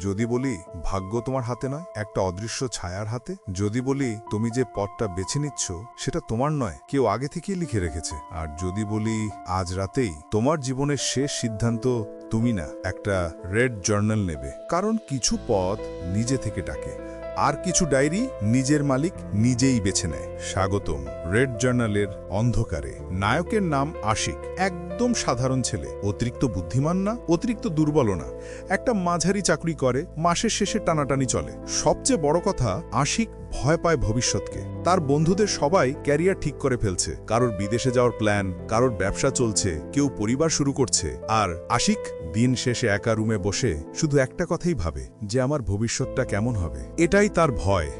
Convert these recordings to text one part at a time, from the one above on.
যদি বলি, ভাগ্য তোমার হাতে নয়, একটা অদৃশ্য ছায়ার হাতে। যদি বলি, তুমি যে পথটা বেছে নিচ্ছ, সেটা তোমার নয়, কেউ আগে থেকেই লিখে রেখেছে। আর যদি বলি, আজ রাতেই তোমার জীবনের শেষ সিদ্ধান্ত তুমি না, একটা রেড জার্নাল নেবে। কারণ কিছু পথ নিজে থেকে ডাকে। আর কিছু ডায়েরি নিজের মালিক নিজেই বেছে নেয়। স্বাগতম রেড জার্নালের অন্ধকারে। নায়কের নাম আশিক। একদম সাধারণ ছেলে। অতিরিক্ত বুদ্ধিমান না, অতিরিক্ত দুর্বল না। একটা মাঝারি চাকরি করে, মাসের শেষে টানাটানি চলে। সবচেয়ে বড় কথা, আশিক ভয় পায় ভবিষ্যৎকে। তার বন্ধুদের সবাই ক্যারিয়ার ঠিক করে ফেলছে। কারোর বিদেশে যাওয়ার প্ল্যান, কারোর ব্যবসা চলছে, কেউ পরিবার শুরু করছে। আর আশিক দিন শেষে একা রুমে বসে শুধু একটা কথাই ভাবে, যে আমার ভবিষ্যৎটা কেমন হবে। এটাই তার ভয়,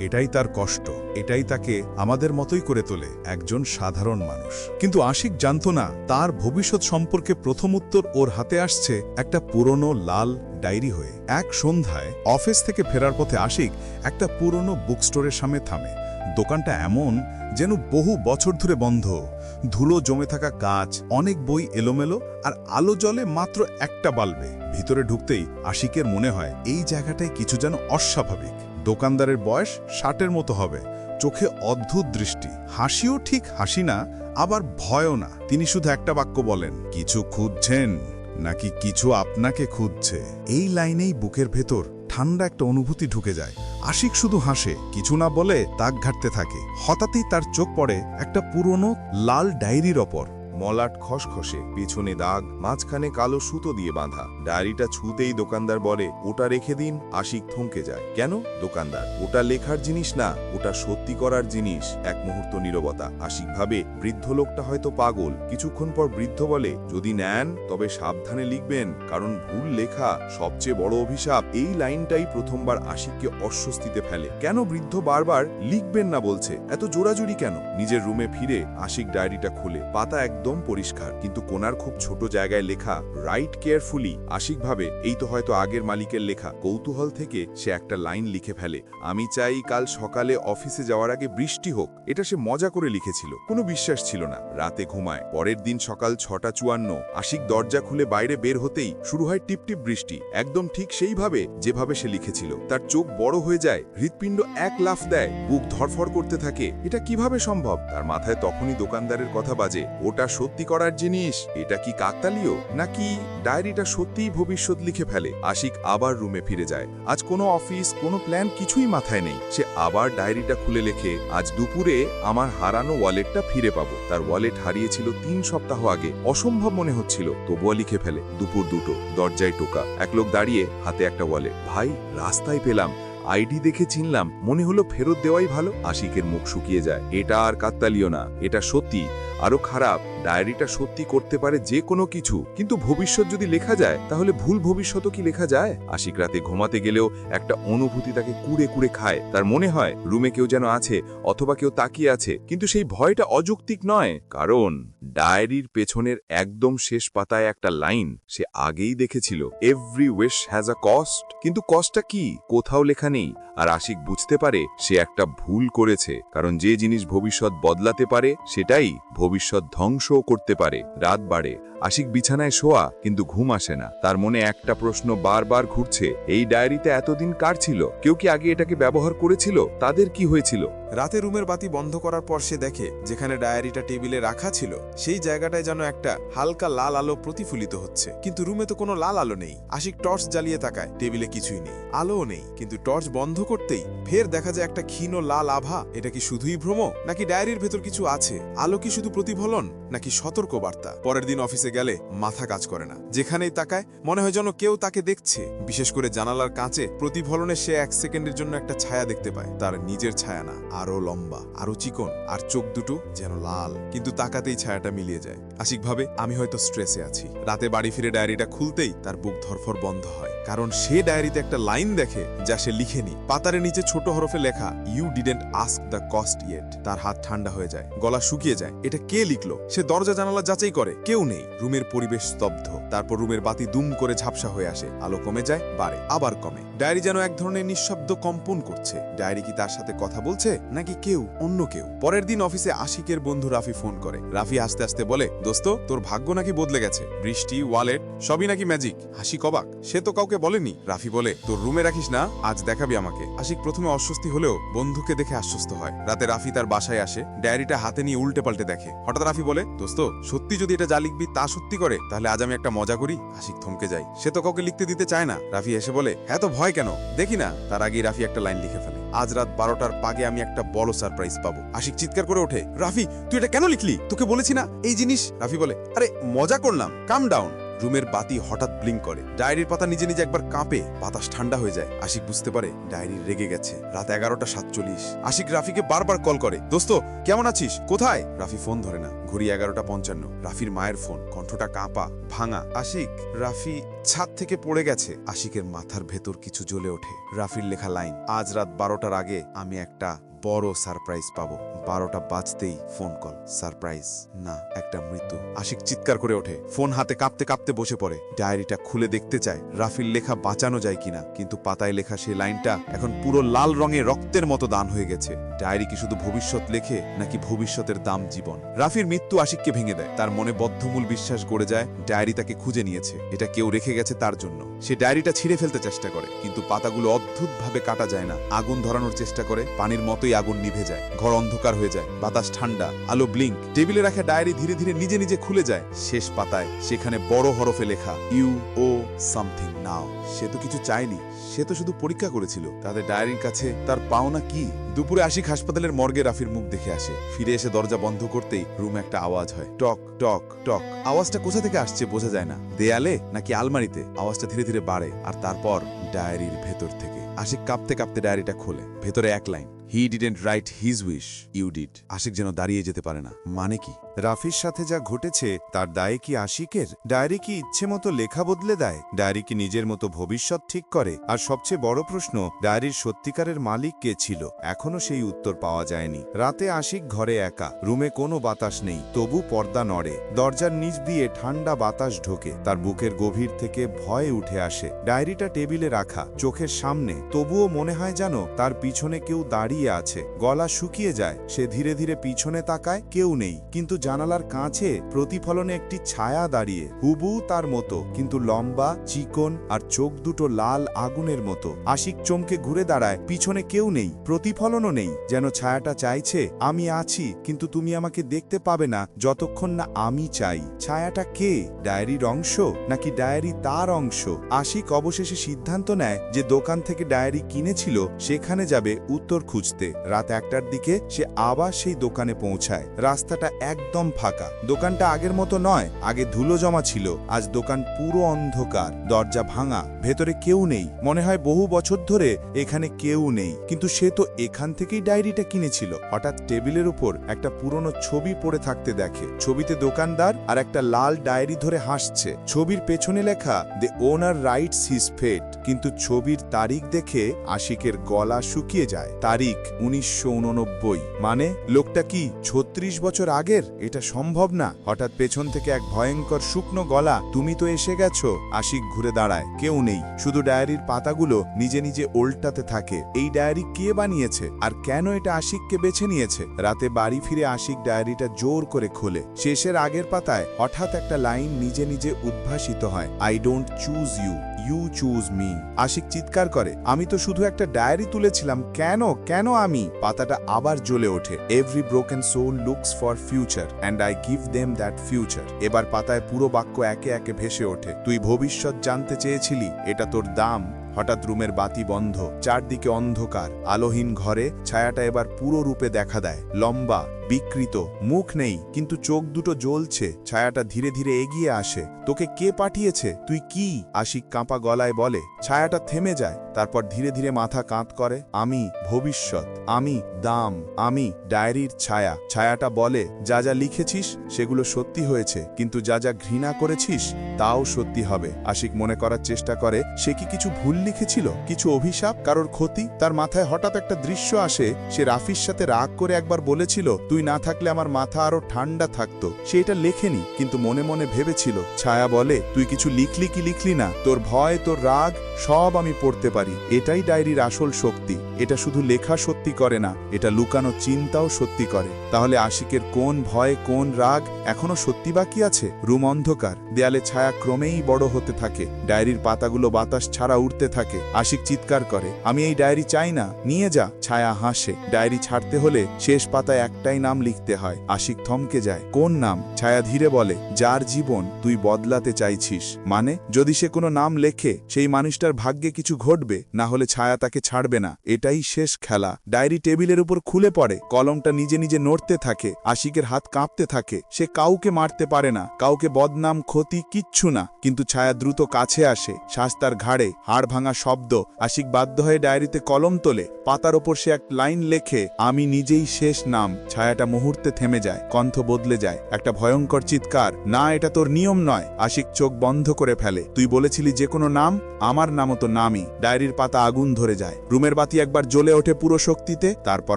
এটাই তার কষ্ট, এটাই তাকে আমাদের মতোই করে তোলে একজন সাধারণ মানুষ। কিন্তু আশিক জানত না, তার ভবিষ্যৎ সম্পর্কে প্রথম উত্তর ওর হাতে আসছে একটা পুরনো লাল ডায়েরি হয়ে। এক সন্ধ্যায় অফিস থেকে ফেরার পথে আশিক একটা পুরনো বুক স্টোরের সামনে থামে। দোকানটা এমন যেন বহু বছর ধরে বন্ধ। ধুলো জমে থাকা কাজ অনেক বই এলোমেলো, আর আলো জলে মাত্র একটা বাল্বে। ভিতরে ঢুকতেই আশিকের মনে হয় এই জায়গাটায় কিছু যেন অস্বাভাবিক। দোকানদারের বয়স ষাটের মতো হবে। চোখে অদ্ভুত দৃষ্টি। হাসিও ঠিক হাসি না, আবার ভয়ও না। তিনি শুধু একটা বাক্য বলেন, কিছু খুঁজছেন? নাকি কিছু আপনাকে খুঁজছে? এই লাইনেই বুকের ভেতর ঠান্ডা একটা অনুভূতি ঢুকে যায়। আশিক শুধু হাসে, কিছু না বলে তাক ঘাটতে থাকে। হঠাৎই তার চোখ পড়ে একটা পুরনো লাল ডায়েরির ওপর। মলাট খসখসে, পেছনে দাগ, মাঝখানে কালো সুতো দিয়ে বাঁধা। ডায়েরিটা ছুতেই দোকানদার বলে, ওটা রেখে দিন। আশিক থমকে যায়। কেন দোকানদার? ওটা লেখার জিনিস না, ওটা সত্যি করার জিনিস। এক মুহূর্ত নীরবতা। আশিক ভাবে, বৃদ্ধ লোকটা হয়তো পাগল। কিছুক্ষণ পর বৃদ্ধ বলে, যদি নেন, তবে সাবধানে লিখবেন, কারণ ভুল লেখা সবচেয়ে বড় অভিশাপ। এই লাইনটাই প্রথমবার আশিককে অস্বস্তিতে ফেলে। কেন বৃদ্ধ বারবার লিখবেন না? বলছে। এত জোরাজুরি কেন? নিজের রুমে ফিরে আশিক ডায়েরিটা খুলে। পাতা একদম পরিষ্কার, কিন্তু কোনার খুব ছোট জায়গায় লেখা, রাইট কেয়ারফুলি। আশিক ভাবে এই তো হয়তো আগের মালিকের লেখা। কৌতূহল থেকে সে একটা লাইন লিখে ফেলে, আমি চাই কাল সকালে অফিসে যাওয়ার আগে বৃষ্টি হোক। এটা সে মজা করে লিখেছিল, কোনো বিশ্বাস ছিল না। রাতে ঘুমায়, পরের দিন সকাল ছটা চুয়ান্ন, আশিক দরজা খুলে বাইরে বের হতেই শুরু হয় টিপটিপ বৃষ্টি। একদম ঠিক সেইভাবে যেভাবে সে লিখেছিল, তার চোখ বড় হয়ে যায়, হৃৎপিণ্ড এক লাফ দেয়, বুক ধরফর করতে থাকে। এটা কীভাবে সম্ভব? তার মাথায় তখনই দোকানদারের কথা বাজে, ওটা সত্যি করার জিনিস? এটা কি কাকতালীয়? নাকি ডায়েরিটা সত্যিই ভবিষ্যৎ লিখে ফেলে। আশিক আবার রুমে ফিরে যায়। আজ কোনো অফিস কোনো প্ল্যান কিছুই মাথায় নেই। সে আবার ডায়েরিটা খুলে লেখে, আজ দুপুরে আমার হারানো ওয়ালেটটা ফিরে পাবো। তার ওয়ালেট হারিয়েছিল তিন সপ্তাহ আগে। অসম্ভব মনে হচ্ছিল, তবুও লিখে ফেলে, দুপুর দুটো, দরজায় টোকা। এক লোক দাঁড়িয়ে হাতে একটা ওয়ালেট ভাই, রাস্তায় পেলাম। আইডি দেখে চিনলাম। মনে হলো ফেরত দেওয়াই ভালো। আশিকের মুখ শুকিয়ে যায়। এটা আর কাত্তালিও না। এটা সত্যি। আরও খারাপ। ডায়েরিটা সত্যি করতে পারে যে কোনো কিছু। কিন্তু ভবিষ্যৎ যদি লেখা যায়, তাহলে ভুল ভবিষ্যৎও কি লেখা যায়? আশিক রাতে ঘুমাতে গেলেও একটা অনুভূতি তাকে কুড়ে কুড়ে খায়। তার মনে হয়, রুমে কেউ যেন আছে, অথবা কেউ তাকিয়ে আছে, কিন্তু সেই ভয়টা অযৌক্তিক নয়। কারণ, ডায়েরির পেছনের একদম শেষ পাতায় একটা লাইন সে আগেই দেখেছিল। Every wish has a cost কিন্তু কস্টটা কি? কোথাও লেখা নেই। আর আশিক বুঝতে পারে, সে একটা ভুল করেছে। কারণ যে জিনিস ভবিষ্যৎ বদলাতে পারে, সেটাই ভবিষ্যৎ ধ্বংসও করতে পারে, রাত বাড়ে। আশিক বিছানায় শোয়া, কিন্তু ঘুম আসে না। তার মনে একটা প্রশ্ন বারবার ঘুরছে, এই ডায়েরিতে এতদিন কার ছিল? কেউ কি আগে এটাকে ব্যবহার করেছিল? তাদের কি হয়েছিল? রাতে রুমের বাতি বন্ধ করার পর সে দেখে যেখানে ডায়েরিটা টেবিলে রাখা ছিল, সেই জায়গাটায় যেন একটা হালকা লাল আলো প্রতিফলিত হচ্ছে। কিন্তু রুমে তো কোনো লাল আলো নেই। আশিক টর্চ জ্বালিয়ে তাকায়। টেবিলে কিছুই নেই। আলোও নেই। কিন্তু টর্চ বন্ধ করতেই ফের দেখা যায় একটা ক্ষীণ লাল আভা। এটা কি শুধুই ভ্রম? নাকি ডায়েরির ভেতর কিছু আছে? আলো কি শুধু প্রতিফলন? নাকি সতর্ক বার্তা পরের দিন অফিসে গেলে মাথা কাজ করে না। যেখানেই তাকায়, মনে হয় যেন কেউ তাকে দেখছে। বিশেষ করে জানালার কাঁচে প্রতিফলনে সে এক সেকেন্ডের জন্য একটা ছায়া দেখতে পায়। তার নিজের ছায়া না। আরও লম্বা আরও চিকন আর চোখ দুটো যেন লাল। কিন্তু তাকাতেই ছায়াটা মিলিয়ে যায়। আশিকভাবে, আমি হয়তো স্ট্রেসে আছি। রাতে বাড়ি ফিরে ডায়েরিটা খুলতেই তার বুক ধরফর বন্ধ হয়। কারণ সে ডায়েরিতে একটা লাইন দেখে যা সে লিখেনি। পাতারের নিচে ছোট হরফে লেখা you didn't ask the cost yet তার হাত ঠান্ডা হয়ে যায়, গলা শুকিয়ে যায়। এটা কে লিখলো? সে দরজা জানালা যাচাই করে, কেউ নেই। রুমের পরিবেশ স্তব্ধ। তারপর রুমের বাতি দুম করে ঝাপসা হয়ে আসে। আলো কমে যায়, বাড়ে, আবার কমে। ডায়েরি যেন এক ধরনের নিঃশব্দ কম্পন করছে। ডায়েরি কি তার সাথে কথা বলছে, নাকি কেউ, অন্য কেউ? পরের দিন অফিসে আশিকের বন্ধু রাফি ফোন করে। রাফি আস্তে আস্তে বলে, দোস্ত, তোর ভাগ্য নাকি বদলে গেছে? বৃষ্টি, ওয়ালেট, সবই নাকি ম্যাজিক হাসি কবাক? সে তো কাউকে বলেনি? রাফি বলে, তোর রুমে রাখিস না, আজ দেখাবি আমাকে। আশিক প্রথমে অস্বস্তি হলেও বন্ধুকে দেখে আশ্বস্ত হয়। রাতে রাফি তার বাসায় আসে, ডায়েরিটা হাতে নিয়ে উল্টে পাল্টে দেখে। হঠাৎ রাফি বলে, দোস্ত, সত্যি যদি এটা যা লিখবি তা সত্যি করে, তাহলে আজ আমি একটা মজা করি। আশিক থমকে যায়। সে তো কাউকে লিখতে দিতে চায় না। রাফি এসে বলে এত ভয় কেন? দেখি না। তার আগেই রাফি একটা লাইন লিখে ফেলে, আজ রাত বারোটার পাগে আমি একটা বড় সারপ্রাইজ পাবো। আশিক চিৎকার করে ওঠে, রাফি, তুই এটা কেন লিখলি? তোকে বলেছি না? এই জিনিস? রাফি বলে, আরে, মজা করলাম। কাম ডাউন রুমের বাতি হঠাৎ ব্লিঙ্ক করে। ডায়েরির পাতা নিজে নিজে একবার কাঁপে, বাতাস ঠান্ডা হয়ে যায়। আশিক বুঝতে পারে, ডায়েরি রেগে গেছে। রাত এগারোটা সাতচল্লিশ। আশিক রাফিকে বারবার কল করে, দোস্ত, কেমন আছিস? কোথায়? রাফি ফোন ধরে না। ঘড়ি এগারোটা পঞ্চান্ন। রাফির মায়ের ফোন কণ্ঠটা কাঁপা, ভাঙা। আশিক, রাফি ছাদ থেকে পড়ে গেছে। আশিকের মাথার ভেতর কিছু জ্বলে ওঠে। রাফির লেখা লাইন, আজ রাত বারোটার আগে আমি একটা বড় সারপ্রাইজ পাবো। বারোটা বাজতেই ফোন কল সারপ্রাইজ? না, একটা মৃত্যু। আশিক চিৎকার করে ওঠে। ফোন হাতে কাঁপতে কাঁপতে বসে পড়ে। ডায়েরিটা খুলে দেখতে চায়, রাফির লেখা বাঁচানো যায় কিনা। কিন্তু পাতায় লেখা সেই লাইনটা এখন পুরো লাল রঙে রক্তের মতো দান হয়ে গেছে। ডায়েরি কি শুধু ভবিষ্যৎ লেখে, নাকি ভবিষ্যতের দাম জীবন? রাফির মৃত্যু আশিককে ভেঙে দেয়। তার মনে বদ্ধমূল বিশ্বাস গড়ে যায়। ডায়েরি তাকে খুঁজে নিয়েছে। এটা কেউ রেখে গেছে তার জন্য। সে ডায়েরিটা ছিঁড়ে ফেলতে চেষ্টা করে, কিন্তু পাতাগুলো অদ্ভুতভাবে কাটা যায় না। আগুন ধরানোর চেষ্টা করে, পানির মতোই আগুন নিভে যায়। ঘর অন্ধকার হয়ে যায়, বাতাস ঠান্ডা, আলো ব্লিঙ্ক টেবিলে রাখা ডায়েরি ধীরে ধীরে নিজে নিজে খুলে যায়। শেষ পাতায়, সেখানে বড় হরফে লেখা, ইউ ও সামথিং নাও। সে তো কিছু চায়নি, সে তো শুধু পরীক্ষা করেছিল। তাদের ডায়েরির কাছে তার পাওনা কি? দুপুরে আশিক হাসপাতালের মর্গে রাফির মুখ দেখে আসে। ফিরে এসে দরজা বন্ধ করতেই রুমে একটা আওয়াজ হয়। টক টক টক। আওয়াজটা কোথা থেকে আসছে বোঝা যায় না। দেয়ালে নাকি আলমারিতে? আওয়াজটা ধীরে ধীরে বাড়ে আর তারপর ডায়েরির ভেতর থেকে। আশিক কাঁপতে কাঁপতে ডায়েরিটা খোলে। ভেতরে এক line. He didn't write his wish you did Ashik যেন দাঁড়িয়ে যেতে পারে না। মানে কি? রাফির সাথে যা ঘটেছে, তার দায়ে কি আশিকের? ডায়েরি কি ইচ্ছে মতো লেখা বদলে দেয়? ডায়েরি কি নিজের মতো ভবিষ্যৎ ঠিক করে? আর সবচেয়ে বড় প্রশ্ন, ডায়েরির সত্যিকারের মালিক কে ছিল? এখনও সেই উত্তর পাওয়া যায়নি। রাতে আশিক ঘরে একা। রুমে কোনো বাতাস নেই। তবু পর্দা নড়ে। দরজার নিচ দিয়ে ঠান্ডা বাতাস ঢোকে। তার বুকের গভীর থেকে ভয়ে উঠে আসে। ডায়েরিটা টেবিলে রাখা, চোখের সামনে। তবুও মনে হয় যেন তার পিছনে কেউ দাঁড়িয়ে আছে। গলা শুকিয়ে যায়। সে ধীরে ধীরে পিছনে তাকায়, কেউ নেই। কিন্তু জানালার কাছে প্রতিফলনে একটি ছায়া দাঁড়িয়ে হুবু তার মতো। কিন্তু লম্বা, চিকন আর চোখ দুটো লাল আগুনের মতো। আশিক চমকে ঘুরে দাঁড়ায়। পিছনে কেউ নেই। প্রতিফলনও নেই। যেন ছায়াটা চাইছে, আমি আছি, কিন্তু তুমি আমাকে দেখতে পাবে না, যতক্ষণ না আমি চাই। ছায়াটা কে? ডায়েরির অংশ? নাকি ডায়েরি তার অংশ? আশিক অবশেষে সিদ্ধান্ত নেয় যে দোকান থেকে ডায়েরি কিনেছিল, সেখানে যাবে উত্তর খুঁজতে। রাত একটার দিকে সে আবার সেই দোকানে পৌঁছায়। রাস্তাটা একদম ফাঁকা। দোকানটা আগের মতো নয়, আগে ধুলো জমা ছিল। আজ দোকান পুরো অন্ধকার, দরজা ভাঙা, ভেতরে কেউ নেই। মনে হয় বহু বছর ধরে এখানে কেউ নেই। কিন্তু সে তো এখান থেকেই ডায়েরিটা কিনেছিল। হঠাৎ টেবিলের উপর একটা পুরনো ছবি পড়ে থাকতে দেখে। ছবিতে দোকানদার আর একটা লাল ডায়েরি ধরে হাসছে। ছবির পেছনে লেখা, the owner writes his fate. কিন্তু ছবির তারিখ দেখে আশিকের গলা শুকিয়ে যায়। তারিখ উনিশশো উননব্বই। মানে লোকটা কি ছত্রিশ বছর আগের? এটা সম্ভব না। হঠাৎ পেছন থেকে এক ভয়ঙ্কর শুকনো গলা, তুমি তো এসে গেছো। আশিক ঘুরে দাঁড়ায়। কেউ নেই। শুধু ডায়েরির পাতাগুলো নিজে নিজে ওল্টাতে থাকে। এই ডায়েরি কে বানিয়েছে? আর কেন এটা আশিককে বেছে নিয়েছে? রাতে বাড়ি ফিরে আশিক ডায়েরিটা জোর করে খোলে। শেষের আগের পাতায় হঠাৎ একটা লাইন নিজে নিজে উদ্ভাসিত হয়। I don't choose you. You choose me. Ashik চিৎকার করে, আমি তো শুধু একটা ডায়েরি তুলেছিলাম, কেন কেন আমি? পাতাটা আবার জ্বলে ওঠে। Every broken soul looks for future and I give them that future এবার পাতায় পুরো বাক্য একে একে ভেসে ওঠে। তুই ভবিষ্যৎ জানতে চেয়েছিলি, এটা তোর দাম। হঠাৎ রুমের বাতি বন্ধ, চারদিকে অন্ধকার। আলোহীন ঘরে ছায়াটা এবার পুরো রূপে দেখা দেয়। লম্বা বিকৃত, মুখ নেই, কিন্তু চোখ দুটো জ্বলছে, ছায়াটা ধীরে ধীরে এগিয়ে আসে। তোকে কে পাঠিয়েছে? তুই কি? আশিক কাঁপা গলায় বলে, ছায়াটা থেমে যায়, তারপর ধীরে ধীরে মাথা কাঁত করে, আমি ভবিষ্যৎ, আমি দাম, আমি ডায়েরির ছায়া। ছায়াটা বলে, যা যা লিখেছিস, সেগুলো সত্যি হয়েছে, কিন্তু যা যা ঘৃণা করেছিস, তাও সত্যি হবে। আশিক মনে করার চেষ্টা করে, সে কি কিছু ভুল লিখেছিল? কিছু অভিশাপ? কারোর ক্ষতি? তার মাথায় হঠাৎ একটা দৃশ্য আসে, সে রাফির সাথে রাগ করে একবার বলেছিল, তুই না থাকলে আমার মাথা আরও ঠান্ডা থাকতো। সে এটা লেখেনি, কিন্তু মনে মনে ভেবেছিল, ছায়া বলে, তুই কিছু লিখলি কি লিখলি না? তোর ভয়, তোর রাগ, সব আমি পড়তে পারি। এটাই ডায়েরির আসল শক্তি। এটা শুধু লেখা সত্যি করে না, এটা লুকানো চিন্তাও সত্যি করে। তাহলে আশিকের কোন ভয়, কোন রাগ এখনও সত্যি বাকি আছে? রুম অন্ধকার, দেয়ালে ছায়া ক্রমেই বড় হতে থাকে, ডায়েরির পাতাগুলো বাতাস ছাড়া উঠতে থাকে। আশিক চিৎকার করে, আমি এই ডায়েরি চাই না, নিয়ে যা। ছায়া হাসে, ডায়েরি ছাড়তে হলে শেষ পাতায় একটাই নাম লিখতে হয়, আশিক থমকে যায়। কোন নাম? ছায়া ধীরে বলে, যার জীবন তুই বদলাতে চাইছিস। মানে যদি সে কোনো নাম লেখে, সেই মানুষটার ভাগ্যে কিছু ঘটবে, না হলে ছায়া তাকে ছাড়বে না। এটাই শেষ খেলা। ডায়েরি টেবিলের উপর খুলে পড়ে, কলমটা নিজে নিজে নড়তে থাকে, আশিকের হাত কাঁপতে থাকে। সে কাউকে মারতে পারে না, কাউকে বদনাম, ক্ষতি কিচ্ছু না, কিন্তু ছায়া দ্রুত কাছে আসে, শ্বাস তার ঘাড়ে, হাড় ভাঙা শব্দ। আশিক বাধ্য হয়ে ডায়েরিতে কলম তোলে, পাতার ওপর সে এক লাইন লেখে, আমি নিজেই শেষ নাম। ছায়াটা মুহূর্তে থেমে যায়, কণ্ঠ বদলে যায়। একটা ভয়ঙ্কর চিৎকার, না, এটা তোর নিয়ম নয়। আশিক চোখ বন্ধ করে ফেলে, তুই বলেছিলি যে কোনো নাম, আমার নামও তো নামই। ডায়েরির পাতা আগুন ধরে যায়। রুমের বাতি একবার জ্বলে ওঠে পুরো শক্তিতে, তারপর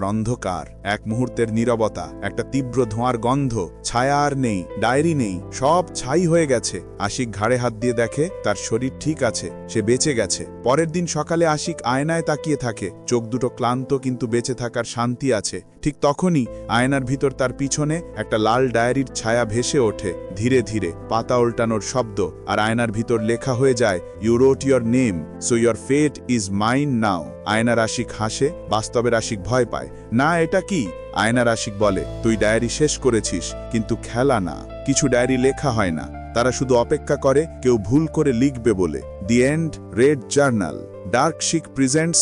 অন্ধকার, এক মুহূর্তের নীরবতা, একটা তীব্র ধোঁয়ার গন্ধ, ছায়া আর নেই, ডায়েরি নেই, সব ছাই হয়ে গেছে। আশিক ঘাড়ে হাত দিয়ে দেখে, তার শরীর ঠিক আছে, সে বেঁচে গেছে। পরের দিন সকালে আশিক আয়নায় তাকিয়ে থাকে, চোখ দুটো ক্লান্ত কিন্তু বেঁচে থাকার শান্তি আছে। ঠিক তখনই আয়নার ভিতর তার পিছনে একটা লাল ডায়েরির ছায়া ভেসে ওঠে। ধীরে ধীরে পাতা উল্টানোর শব্দ আর আয়নার ভিতর লেখা হয়ে যায় you wrote your name so your fate is mine now আয়নার আশিক হাসে, বাস্তবের আশিক ভয় পায়। না, এটা কি? আয়নার আশিক বলে, তুই ডায়েরি শেষ করেছিস, কিন্তু খেলা না, কিছু ডায়েরি লেখা হয় না। তারা শুধু অপেক্ষা করে, কেউ ভুল করে লিখবে বলে। The end red journal dark শিক প্রেজেন্টস